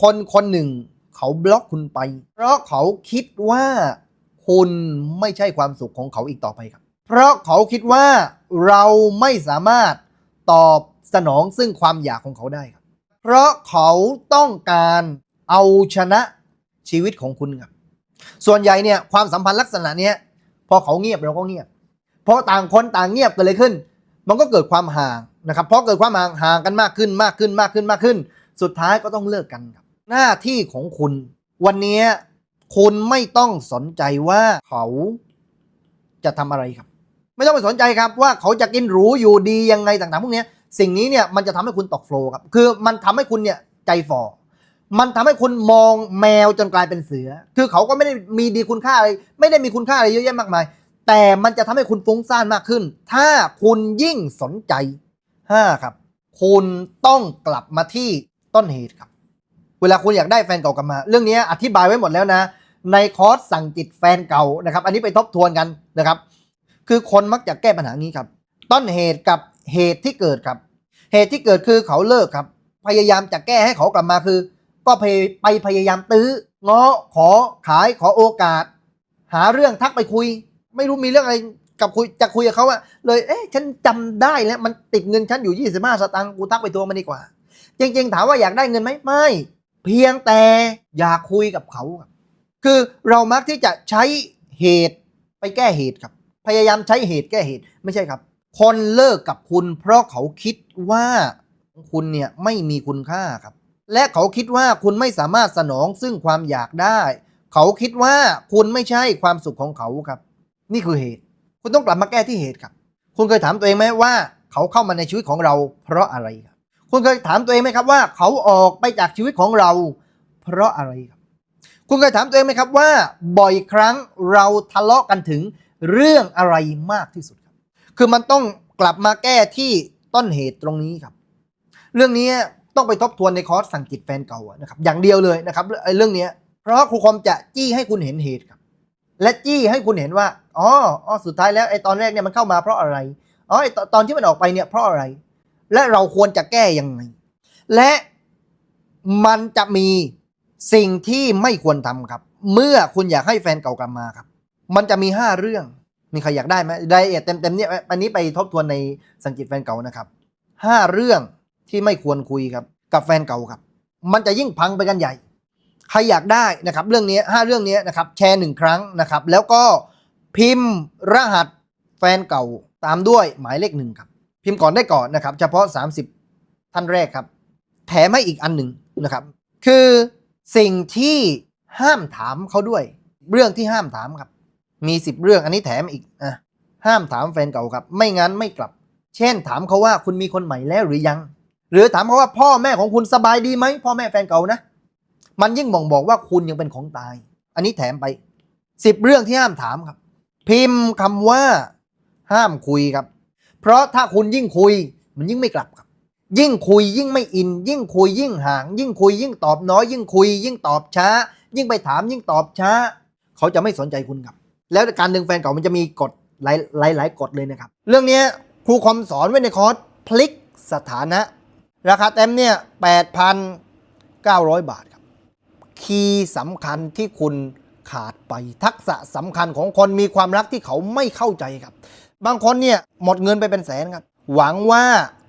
คนคนหนึ่ง เขาบล็อกคุณไป เพราะเขาคิดว่าคุณไม่ใช่ความสุขของเขาอีกต่อไปครับ เพราะเขาคิดว่าเราไม่สามารถตอบสนองซึ่งความอยากของเขาได้ครับ เพราะเขาต้องการเอาชนะชีวิตของคุณครับ ส่วนใหญ่เนี่ยความสัมพันธ์ลักษณะเนี้ยพอเขาเงียบเราก็เงียบ เพราะต่างคนต่างเงียบกันเลยขึ้น มันก็เกิดความห่างนะครับ เพราะเกิดความห่างห่างกันมากขึ้นมากขึ้นมากขึ้นมากขึ้น สุดท้ายก็ต้องเลิกกันครับ หน้าที่ของคุณ วันนี้คุณไม่ต้องสนใจว่าเขาจะทำอะไรครับ ไม่ต้องไปสนใจครับว่าเขาจะกินหรูอยู่ดียังไงต่างๆพวกนี้สิ่งนี้เนี่ยมันจะทำให้คุณตกโฟล์ครับ คือมันทำให้คุณเนี่ยใจฝ่อมันทำให้คุณมองแมวจนกลายเป็นเสือ คือเขาก็ไม่ได้มีดีคุณค่าอะไร ไม่ได้มีคุณค่าอะไรเยอะแยะมากมาย แต่มันจะทำให้คุณฟุ้งซ่านมากขึ้น ถ้าคุณยิ่งสนใจห้าครับ คุณต้องกลับมาที่ต้นเหตุครับ วลาคุณอยากได้แฟนเก่ากลับมา เรื่องนี้อธิบายไว้หมดแล้วนะ ในคอร์สสั่งจิตแฟนเก่านะครับ อันนี้ไปทบทวนกันนะครับ คือคนมักจะแก้ปัญหานี้ครับ ต้นเหตุกับเหตุที่เกิดครับ เหตุที่เกิดคือเขาเลิกครับ พยายามจะแก้ให้เขากลับมาคือ ก็ไปไปพยายามตื้อง้อขอขายขอโอกาส หาเรื่องทักไปคุย ไม่รู้มีเรื่องอะไรกับคุยจะคุยกับเขาอะเลยเอ๊ะฉันจำได้แล้วมันติดเงินฉันอยู่ 25 สตางค์กูทักไปตัวมันดีกว่า จริง ๆ ถามว่าอยากได้เงินไหมไม่ เพียงแต่อยากคุยกับเขาครับคือเรามักที่จะใช้เหตุไปแก้เหตุครับ พยายามใช้เหตุแก้เหตุไม่ใช่ครับ คนเลิกกับคุณเพราะเขาคิดว่าคุณเนี่ยไม่มีคุณค่าครับ และเขาคิดว่าคุณไม่สามารถสนองซึ่งความอยากได้ เขาคิดว่าคุณไม่ใช่ความสุขของเขาครับ นี่คือเหตุ คุณต้องกลับมาแก้ที่เหตุครับ คุณเคยถามตัวเองไหมว่า เขาเข้ามาในชีวิตของเราเพราะอะไรครับ คุณเคยถามตัวเองไหมครับว่า เขาออกไปจากชีวิตของเรา เพราะอะไรครับ คุณเคยถามตัวเองไหมครับว่า บ่อยครั้งเราทะเลาะกันถึงเรื่องอะไรมากที่สุดครับ คือมันต้องกลับมาแก้ที่ต้นเหตุตรงนี้ครับ เรื่องนี้ต้องไปทบทวนในคอร์สสั่งจิตแฟนเก่านะครับ อย่างเดียวเลยนะครับเรื่องนี้เพราะครูคอมจะจี้ให้คุณเห็นเหตุครับ และจี้ให้คุณเห็นว่าอ๋ออ๋อสุดท้ายแล้วไอ้ตอนแรกเนี่ยมันเข้ามาเพราะอะไรอ๋อไอ้ตอนที่มันออกไปเนี่ยเพราะอะไร และเราควรจะแก้ยังไง และมันจะมีสิ่งที่ไม่ควรทำครับ เมื่อคุณอยากให้แฟนเก่ากลับมาครับ มันจะมีห้าเรื่อง มีใครอยากได้ไหมรายละเอียดเต็มๆเนี่ยอันนี้ไปทบทวนในสังกิตแฟนเก่านะครับห้าเรื่องที่ไม่ควรคุยครับ กับแฟนเก่าครับ มันจะยิ่งพังไปกันใหญ่ ใครอยากได้นะครับ เรื่องนี้ห้าเรื่องนี้นะครับ แชร์หนึ่งครั้งนะครับ แล้วก็พิมพ์รหัสแฟนเก่าตามด้วยหมายเลขหนึ่งครับ พิมพ์ก่อนได้ก่อนนะครับ เฉพาะ 30 ท่านแรกครับ แถมให้อีกอันหนึ่งนะครับ คือสิ่งที่ห้ามถามเขาด้วย เรื่องที่ห้ามถามครับ มี 10 เรื่องอันนี้แถมอีกอะห้ามถามแฟนเก่าครับ ไม่งั้นไม่กลับ เช่น ถามเขาว่าคุณมีคนใหม่แล้วหรือยัง หรือถามเขาว่าพ่อแม่ของคุณสบายดีไหมพ่อแม่แฟนเก่านะมันยิ่งบ่งบอกว่าคุณยังเป็นของตาย อันนี้แถมไปสิบเรื่องที่ห้ามถามครับ พิมพ์คำว่า ห้ามคุยครับ เพราะถ้าคุณยิ่งคุยมันยิ่งไม่กลับครับ ยิ่งคุยยิ่งไม่อิน ยิ่งคุยยิ่งห่าง ยิ่งคุยยิ่งตอบน้อย ยิ่งคุย ยิ่งตอบช้า ยิ่งไปถามยิ่งตอบช้า เขาจะไม่สนใจคุณครับ แล้วการดึงแฟนเก่ามันจะมีกฎหลายหลายหลายกฎเลยนะครับ เรื่องนี้ครูคอมสอนไว้ในคอร์สพลิกสถานะ ราคาเต็มเนี่ย8,900 บาทครับ คีย์สำคัญที่คุณขาดไปทักษะสำคัญของคนมีความรักที่เขาไม่เข้าใจครับ บางคนเนี่ยหมดเงินไปเป็นแสนครับ หวังว่า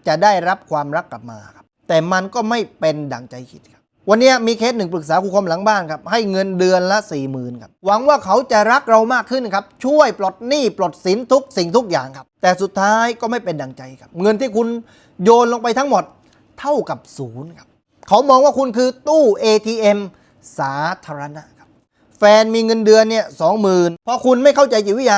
จะได้รับความรักกลับมาครับ แต่มันก็ไม่เป็นดังใจคิดครับ วันนี้มีเคสหนึ่งปรึกษาครูคมหลังบ้านครับ ให้เงินเดือนละ4ี่หมื่นครับ หวังว่าเขาจะรักเรามากขึ้นครับ ช่วยปลดหนี้ปลดสินทุกสิ่งทุกอย่างครับ แต่สุดท้ายก็ไม่เป็นดังใจครับ เงินที่คุณโยนลงไปทั้งหมดเท่ากับศูนย์ครับ เขามองว่าคุณคือตู้ ATM สาธารณะครับ แฟนมีเงินเดือนเนี่ยสองหมื่นพอคุณไม่เข้าใจจิตวิทยา